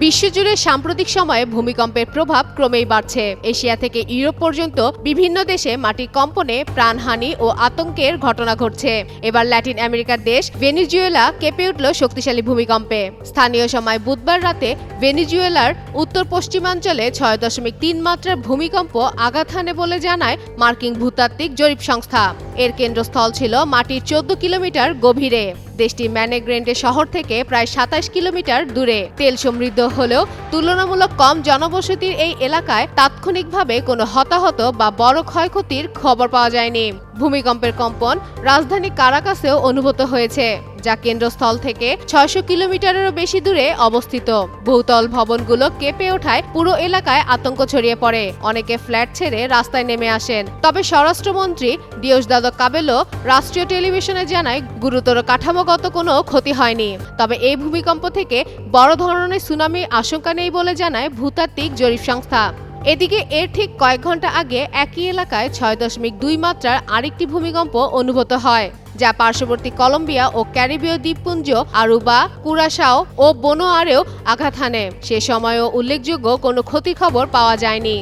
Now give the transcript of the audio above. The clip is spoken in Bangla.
বিশ্বজুড়ে সাম্প্রতিক সময়ে ভূমিকম্পের প্রভাব ক্রমেই বাড়ছে। এশিয়া থেকে ইউরোপ পর্যন্ত বিভিন্ন দেশে মাটির কম্পনে প্রাণহানি ও আতঙ্কের ঘটনা ঘটছে। এবার ল্যাটিন আমেরিকার দেশ ভেনিজুয়েলা কেঁপে উঠল শক্তিশালী ভূমিকম্পে। স্থানীয় সময় বুধবার রাতে ভেনিজুয়েলার উত্তর পশ্চিমাঞ্চলে ছয় দশমিক তিন মাত্রার ভূমিকম্প আঘাত হানে বলে জানায় মার্কিন ভূতাত্ত্বিক জরিপ সংস্থা। এর কেন্দ্রস্থল ছিল মাটির চোদ্দ কিলোমিটার গভীরে। দেশটি ম্যানেগ্রেন্টে শহর থেকে প্রায় সাতাশ কিলোমিটার দূরে। তেল সমৃদ্ধ হলেও তুলনামূলক কম জনবসতির এই এলাকায় তাৎক্ষণিকভাবে কোনো হতাহত বা বড় ক্ষয়ক্ষতির খবর পাওয়া যায়নি। ভূমিকম্পের কম্পন রাজধানী কারাকাসেও অনুভূত হয়েছে। যা কেন্দ্রস্থল থেকে ছয়শো কিলোমিটারেরও বেশি দূরে অবস্থিত। বহুতল ভবনগুলো কেঁপে ওঠায় পুরো এলাকায় আতঙ্ক ছড়িয়ে পড়ে। অনেকে ফ্ল্যাট ছেড়ে রাস্তায় নেমে আসেন। তবে স্বরাষ্ট্রমন্ত্রী দিয়োশদাদ কাবেলো রাষ্ট্রীয় টেলিভিশনে জানায়, গুরুতর কাঠামোগত কোনো ক্ষতি হয়নি। তবে এই ভূমিকম্প থেকে বড় ধরনের সুনামির আশঙ্কা নেই বলে জানায় ভূতাত্ত্বিক জরিপ সংস্থা। এদিকে এর ঠিক কয়েক ঘণ্টা আগে একই এলাকায় ছয় দশমিক দুই মাত্রার আরেকটি ভূমিকম্প অনুভূত হয়। যা পার্শ্ববর্তী কলম্বিয়া ও ক্যারিবীয় দ্বীপপুঞ্জ, আরুবা কুরাশাও ও বোনোয়ারেও আঘাত হানে। সে সময়ও উল্লেখযোগ্য কোনো ক্ষতি খবর পাওয়া যায়নি।